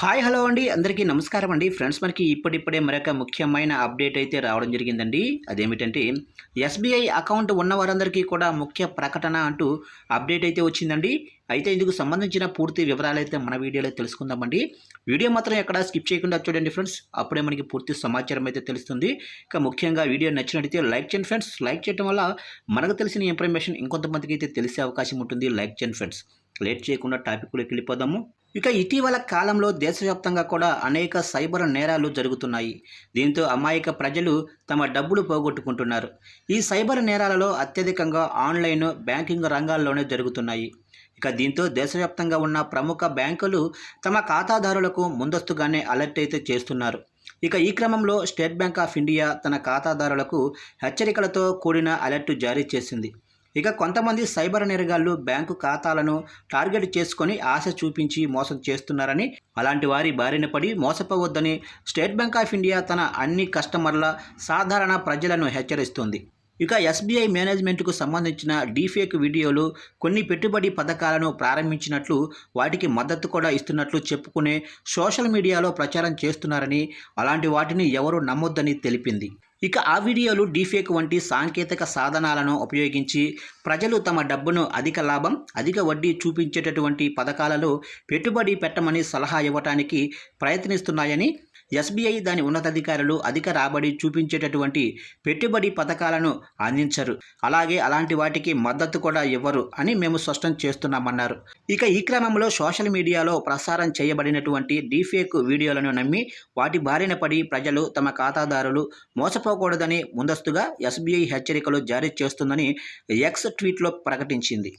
Hi hello అండి. అందరికీ నమస్కారం అండి. ఫ్రెండ్స్ మనకి ఇప్పుడిప్పుడే మరొక ముఖ్యమైన అప్డేట్ అయితే రావడం జరిగిందండి. అదేమిటంటే ఎస్బీఐ అకౌంట్ ఉన్న వారందరికీ కూడా ముఖ్య ప్రకటన అంటూ అప్డేట్ అయితే వచ్చిందండి. అయితే ఇందుకు సంబంధించిన పూర్తి వివరాలు అయితే మన వీడియోలో తెలుసుకుందామండి. వీడియో మాత్రం ఎక్కడ స్కిప్ చేయకుండా చూడండి ఫ్రెండ్స్. అప్పుడే మనకి పూర్తి సమాచారం అయితే తెలుస్తుంది. ఇక ముఖ్యంగా వీడియో నచ్చినట్టయితే లైక్ చేయండి ఫ్రెండ్స్. లైక్ చేయడం వల్ల మనకు తెలిసిన ఇన్ఫర్మేషన్ ఇంకొంతమందికి అయితే తెలిసే అవకాశం ఉంటుంది. లైక్ చేయండి ఫ్రెండ్స్. లేట్ చేయకుండా టాపిక్లోకి వెళ్ళిపోదాము. ఇక ఇటీవల కాలంలో దేశవ్యాప్తంగా కూడా అనేక సైబర్ నేరాలు జరుగుతున్నాయి. దీంతో అమాయక ప్రజలు తమ డబ్బులు పోగొట్టుకుంటున్నారు. ఈ సైబర్ నేరాలలో అత్యధికంగా ఆన్లైన్ బ్యాంకింగ్ రంగాల్లోనే జరుగుతున్నాయి. ఇక దీంతో దేశవ్యాప్తంగా ఉన్న ప్రముఖ బ్యాంకులు తమ ఖాతాదారులకు ముందస్తుగానే అలర్ట్ అయితే చేస్తున్నారు. ఇక ఈ క్రమంలో స్టేట్ బ్యాంక్ ఆఫ్ ఇండియా తన ఖాతాదారులకు హెచ్చరికలతో కూడిన అలర్ట్ జారీ చేసింది. ఇక కొంతమంది సైబర్ నేరగాళ్ళు బ్యాంకు ఖాతాలను టార్గెట్ చేసుకొని ఆశ చూపించి మోసం చేస్తున్నారని అలాంటి వారి బారిన పడి మోసపోవద్దని స్టేట్ బ్యాంక్ ఆఫ్ ఇండియా తన అన్ని కస్టమర్ల సాధారణ ప్రజలను హెచ్చరిస్తుంది. ఇక ఎస్బీఐ మేనేజ్మెంట్కు సంబంధించిన డీఫేక్ వీడియోలు కొన్ని పెట్టుబడి పథకాలను ప్రారంభించినట్లు వాటికి మద్దతు కూడా ఇస్తున్నట్లు చెప్పుకునే సోషల్ మీడియాలో ప్రచారం చేస్తున్నారని అలాంటి వాటిని ఎవరు నమ్మొద్దని తెలిపింది. ఇక ఆ వీడియోలు డీఫేక్ వంటి సాంకేతిక సాధనాలను ఉపయోగించి ప్రజలు తమ డబ్బును అధిక లాభం అధిక వడ్డీ చూపించేటటువంటి పథకాలలో పెట్టుబడి పెట్టమని సలహా ఇవ్వటానికి ప్రయత్నిస్తున్నాయని ఎస్బీఐ దాని ఉన్నతాధికారులు అధిక రాబడి చూపించేటటువంటి పెట్టుబడి పథకాలను అందించరు. అలాగే అలాంటి వాటికి మద్దతు కూడా ఇవ్వరు అని మేము స్పష్టం చేస్తున్నామన్నారు. ఇక ఈ క్రమంలో సోషల్ మీడియాలో ప్రసారం చేయబడినటువంటి డీఫేక్ వీడియోలను నమ్మి వాటి బారిన పడి ప్రజలు తమ ఖాతాదారులు మోసపోకూడదని ముందస్తుగా ఎస్బీఐ హెచ్చరికలు జారీ చేస్తుందని ఎక్స్ ట్వీట్లో ప్రకటించింది.